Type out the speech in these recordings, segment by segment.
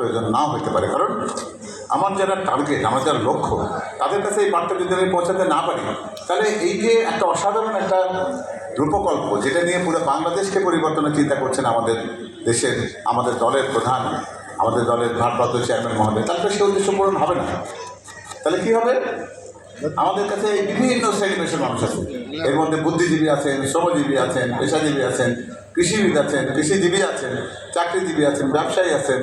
প্রয়োজন নাও হতে পারে। কারণ আমার যারা টার্গেট আমার যারা লক্ষ্য, তাদের কাছে এই বার্তা যদি আমি পৌঁছাতে না পারি, তাহলে এই যে একটা অসাধারণ একটা রূপকল্প, যেটা নিয়ে পুরো বাংলাদেশকে পরিবর্তনের চিন্তা করছেন আমাদের দেশের, আমাদের দলের প্রধান, আমাদের দলের ভারপ্রাপ্ত চেয়ারম্যান মহোদয় তাহলে সে উদ্দেশ্য পূরণ হবে না। তাহলে কী হবে? আমাদের কাছে বিভিন্ন শ্রেণি পেশার মানুষ আছে। এর মধ্যে বুদ্ধিজীবী আছেন, শ্রমজীবী আছেন, পেশাজীবী আছেন কৃষিবিদ আছেন, কৃষিজীবী আছেন, চাকরিজীবী আছেন, ব্যবসায়ী আছেন,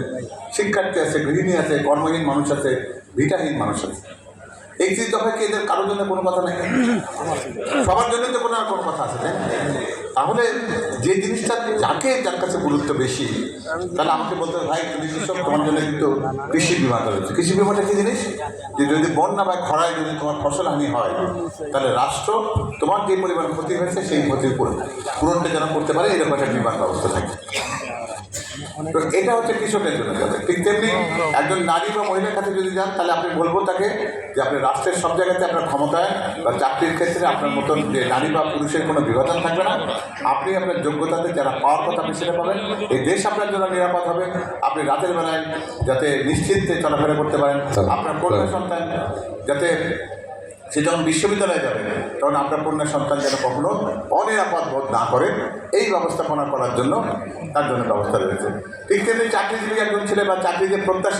শিক্ষার্থী আছে, গৃহিণী আছে, কর্মহীন মানুষ আছে, ভিটাহীন মানুষ আছে এই চিন্তা দফায় কি এদের কারোর জন্য কোনো কথা নেই সবার জন্যই তো কোনো আর কোনো কথা আছে, তাই? তাহলে যে জিনিসটা যাকে যার কাছে গুরুত্ব বেশি, তাহলে আমাকে বলতে ভাই, তুমি কৃষক তোমার জন্য কিন্তু কৃষি বিমা রয়েছে। কৃষি বিমাটা কি জিনিস? যে যদি বন্যা বা খরায় যদি তোমার ফসল হানি হয়, তাহলে রাষ্ট্র তোমার যে পরিমাণ ক্ষতি হয়েছে, সেই ক্ষতির পূরণ পূরণটা যেন করতে পারে, এরকম একটা বিমার ব্যবস্থা থাকে। তো এটা হচ্ছে কৃষকের জন্য কথা। ঠিক তেমনি একজন নারী বা মহিলার কাছে যদি যান তাহলে আপনি বলব তাকে যে আপনি রাষ্ট্রের সব জায়গাতে আপনার ক্ষমতায় বা চাকরির ক্ষেত্রে আপনার মতন যে নারী বা পুরুষের কোনো বিভাজন থাকবে না। আপনি আপনার যোগ্যতাতে যারা পাওয়ার কথা আপনি সেটা পাবেন। এই দেশ আপনার জন্য নিরাপদ হবে। আপনি রাতের বেলায় যাতে নিশ্চিন্তে চলাফেরা করতে পারেন। আপনার কন্যা সন্তান যাতে সে যখন বিশ্ববিদ্যালয়ে যাবে, তখন আপনার কন্যা সন্তান যেন কখনো অনিরাপদ বোধ না করে এই ব্যবস্থাপনা করার জন্য তার জন্য ব্যবস্থা রয়েছে। ঠিক তেমনি চাকরিজীবী একজন ছেলে বা চাকরি যে প্রত্যাশী